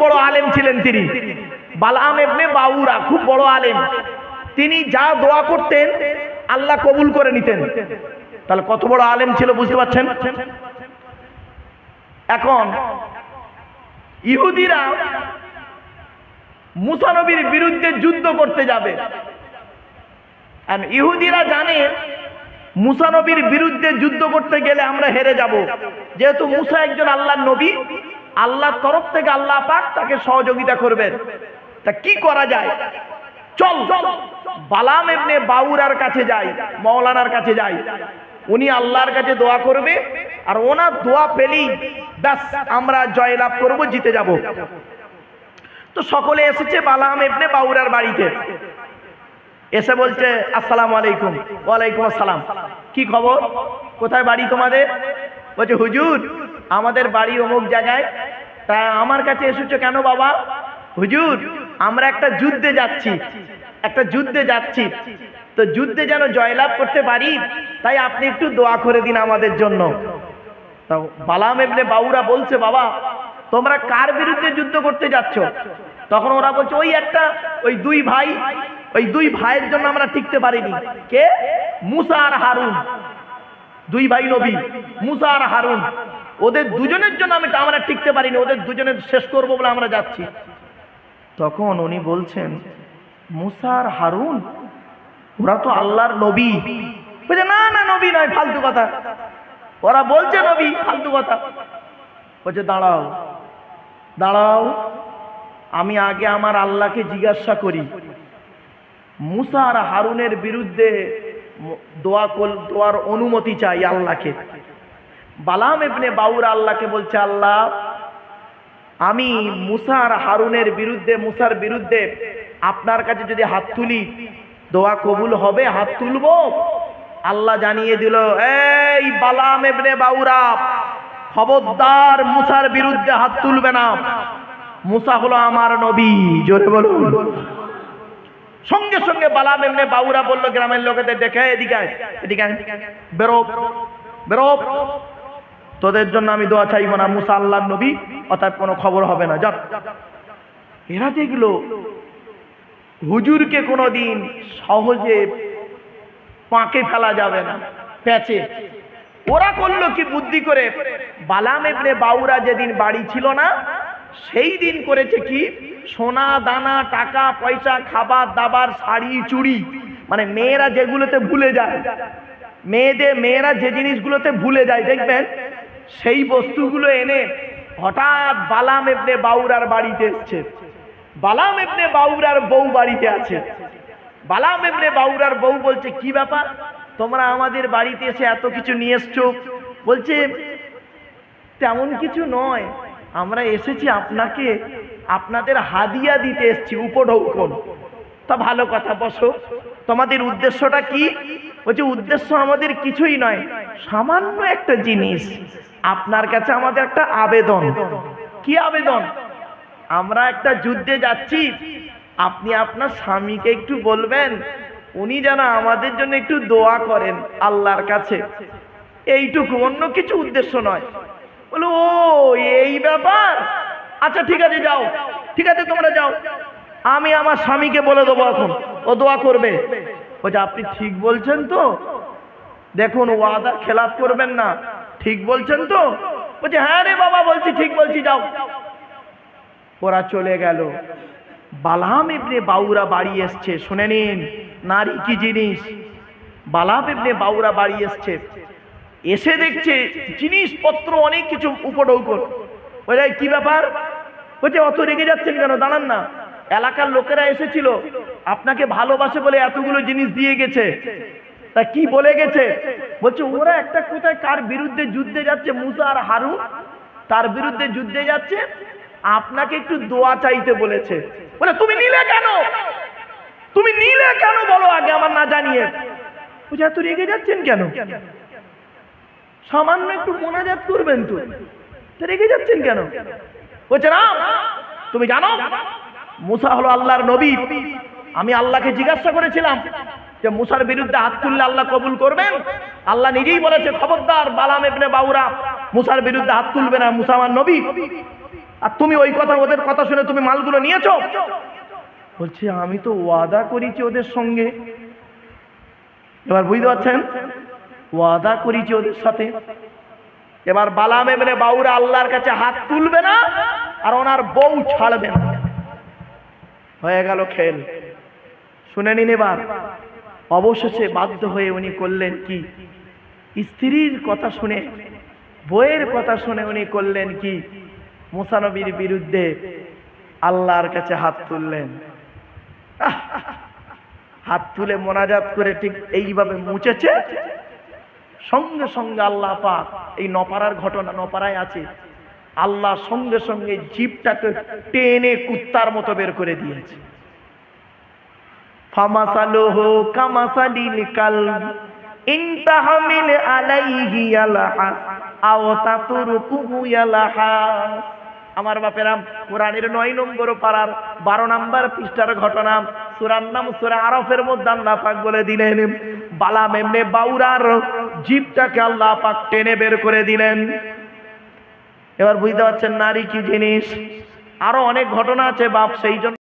বড় আলেম ছিলেন তিনি। বালাম এবনে বাউরা খুব বড় আলেম। তিনি যা দোয়া করতেন, আল্লাহ কবুল করে নিতেন। তাহলে কত বড় আলেম ছিল বুঝতে পারছেন? এখন ইহুদিরা মুসানবীর বিরুদ্ধে যুদ্ধ করতে যাবে। ইহুদিরা জানে মুসানবীর বিরুদ্ধে যুদ্ধ করতে গেলে আমরা হেরে যাব। যেহেতু মুসা একজন আল্লাহর নবী আল্লাহর তরফ থেকে আল্লাহ পাক তাকে সহযোগিতা করবেন। তা কি করা যায়? চল বালাম এমনি বাউরার কাছে যাই মৌলানার কাছে যাই। উনি আল্লাহর কাছে দোয়া করবে, আর ওনার দোয়া পেলেই ব্যাস, আমরা জয়লাভ করব, জিতে যাব। তো সকলে এসেছে বালাম এমনি বাউরার বাড়িতে। এসে বলছে, আসসালামু আলাইকুম। ওয়ালাইকুম আসসালাম। কি খবর? কোথায় বাড়ি তোমাদের? বলছে, হুজুর, আমাদের বাড়ি অমুক জায়গায়। তা আমার কাছে এসেছ কেন বাবা? হুজুর, আমরা একটা যুদ্ধে যাচ্ছি। একটা যুদ্ধে যাচ্ছি। তো যুদ্ধে যেন জয়লাভ করতে পারি, তাই আপনি একটু দোয়া করে দিন আমাদের জন্য। বালাম এমনি বাউরা বলছে, বাবা, তোমরা কার বিরুদ্ধে যুদ্ধ করতে যাচ্ছ? তখন ওরা বলছে, ওই একটা, ওই দুই ভাই, ওই দুই ভাইয়ের জন্য আমরা টিকতে পারিনি। কে? মুসা আর হারুন। দুই ভাই নবী, মুসা আর হারুন। ওদের দুজনের জন্য আমি আমরা টিকতে পারিনি, ওদের দুজনের শেষ করব বলে আমরা যাচ্ছি। তখন উনি বলছেন, মুসা আর হারুন, ওরা তো আল্লাহর নবী। বলছে, না না, নবী নয়, ফালতু কথা। ওরা বলছে নবী, ফালতু কথা। বলছে, দাঁড়াও দাঁড়াও, আমি আগে আমার আল্লাহকে জিজ্ঞাসা করি। মুসা আর হারুনের বিরুদ্ধে দোয়া কল দোয়ার অনুমতি চাই আল্লাহকে। বালাম এবনে বাউরা আল্লাহকে বলছে, আল্লাহ, আমি মুসা আর হারুনের বিরুদ্ধে, মুসার বিরুদ্ধে আপনার কাছে যদি হাত তুলি, দোয়া কবুল হবে, হাত তুলবো? আল্লাহ জানিয়ে দিল, এই বালাম এবনে বাউরা, খবরদার মুসার বিরুদ্ধে হাত তুলবে না। মুসা হলো আমার নবী। জোরে বলুন। সঙ্গে সঙ্গে বালাম এমনি বাউরা বলল গ্রামের লোকেদের, দেখে এদিকে এদিকে বেরো বেরো। তোদের জন্য আমি দোয়া চাইব না, মুসা আল্লাহ নবী, অর্থাৎ কোনো খবর হবে না। যাক এরা দেখল হুজুরকে কোনোদিন সহজে পাঁকে ফেলা যাবে না, প্যাচে। ওরা করল কি বুদ্ধি করে? বালাম এমনি বাউরা যেদিন বাড়ি ছিল না সেই দিন করেছে কি? সোনা, দানা, টাকা, পয়সা, খাবার, দাবার, শাড়ি, চুড়ি। মানে মেয়েরা যেগুলোতে ভুলে যায়, মেয়েদের, মেয়েরা যে জিনিসগুলোতে ভুলে যায়, দেখবেন, সেই বস্তুগুলো এনে হঠাৎ বালাম এমনি বাউরার বাড়িতে এসছে। বালাম এমনি বাউরার বউ বাড়িতে আছে। বালাম এমনি বাউরার বউ বলছে, কি ব্যাপার? তোমরা আমাদের বাড়িতে এসে এত কিছু নিয়ে এসছো? বলছে, তেমন কিছু নয়। আমরা এসেছি আপনাকে, আপনাদের হাদিয়া দিতে এসেছি, উপঢৌকন। তা ভালো কথা, বসো। তোমাদের উদ্দেশ্যটা কি? বলছে উদ্দেশ্য আমাদের কিছুই নয়, সামান্য একটা জিনিস। আপনার কাছে আমাদের একটা আবেদন। কি আবেদন? আমরা একটা যুদ্ধে যাচ্ছি। আপনি আপনার স্বামীকে একটু বলবেন, উনি যেন আমাদের জন্য একটু দোয়া করেন আল্লাহর কাছে। এইটুকু, অন্য কিছু উদ্দেশ্য নয়। বলো ও এই ব্যাপার? আচ্ছা ঠিক আছে, যাও। ঠিক আছে, তোমরা যাও। আমি আমার স্বামীকে বলে দেবো এখন। ও দোয়া করবে। বলছে, আপনি ঠিক বলছেন তো? দেখুন, ওয়াদা খেলাপ করবেন না। ঠিক বলছেন তো? বলছে হ্যাঁ রে বাবা, বলছি, ঠিক বলছি, যাও। ওরা চলে গেল। বালাম ইবনে বাউরা বাড়ি এসছে, শুনে নিন, নারী কি জিনিস? বালাম ইবনে বাউরা বাড়ি এসছে। এসে দেখছে জিনিসপত্র অনেক কিছু উপডৌকন বলে, "এই কি ব্যাপার? বলছে, অত রেগে যাচ্ছেন কেন? দাঁড়ান না। এলাকার লোকেরা এসেছিল। আপনাকে ভালোবাসে বলে এতগুলো জিনিস দিয়ে গেছে। তা কি বলে গেছে? বলছে, ওরা একটা কোথায় কার বিরুদ্ধে যুদ্ধে যাচ্ছে, মুসা আর হারু তার বিরুদ্ধে যুদ্ধে যাচ্ছে, আপনাকে একটু দোয়া চাইতে বলেছে। বলে, তুমি নিলে কেন? তুমি নিলে কেন বলো আগে আমার না জানিয়ে? বলছে, এত রেগে যাচ্ছেন কেন? সামান্য একটু মোনাজাত করবেন তো। রেগে যাচ্ছেন কেন? বলছে না তুমি জানো, মুসা হলো আল্লাহর নবী। আমি আল্লাহকে জিজ্ঞাসা করেছিলাম যে, মুসার বিরুদ্ধে হাত তুললে আল্লাহ কবুল করবেন? আল্লাহ নিজেই বলেছে, খবরদার বালাম এবনে বাউরা, মুসার বিরুদ্ধে হাত তুলবে না, মুসা আমার নবী। আর তুমি ওই কথা, ওদের কথা শুনে তুমি মালগুলো নিয়েছো? বলছে, আমি তো ওয়াদা করেছি ওদের সঙ্গে। এবার বুঝতে পারছেন? ওয়াদা করেছি ওদের সাথে। এবার বালাম এমনি বাউরা আল্লাহর কাছে হাত তুলবে না, আর ওনার বউ ছাড়বে না। হয়ে গেল খেল। শুনে নিন এবার। অবশেষে বাধ্য হয়ে উনি করলেন কি? স্ত্রীর কথা শুনে বইয়ের কথা শুনে উনি করলেন কি? মুসানবীর বিরুদ্ধে আল্লাহর কাছে হাত তুললেন। হাত তুলে মোনাজাত করে ঠিক এইভাবে মুছেছে। সঙ্গে সঙ্গে আল্লাহ পাক এই নপাড়ার ঘটনা নপাড়ায় আছে। আল্লাহ সঙ্গে সঙ্গে জিপটাকে টেনে কুত্তার মতো বের করে দিয়েছে। আমার বাপেরাম, কোরআনের নয় নম্বর পাড়ার বারো নম্বর পৃষ্ঠার ঘটনা সুরার নাম সুরা আরফের মধ্যে আল্লাহ পাক বলে দিলেন, বালাম এমনি বাউরার জিপটাকে আল্লাহ পাক টেনে বের করে দিলেন। এবার বুঝতে পারছেন নারী কি জিনিস? আরও অনেক ঘটনা আছে বাপ, সেই জন্য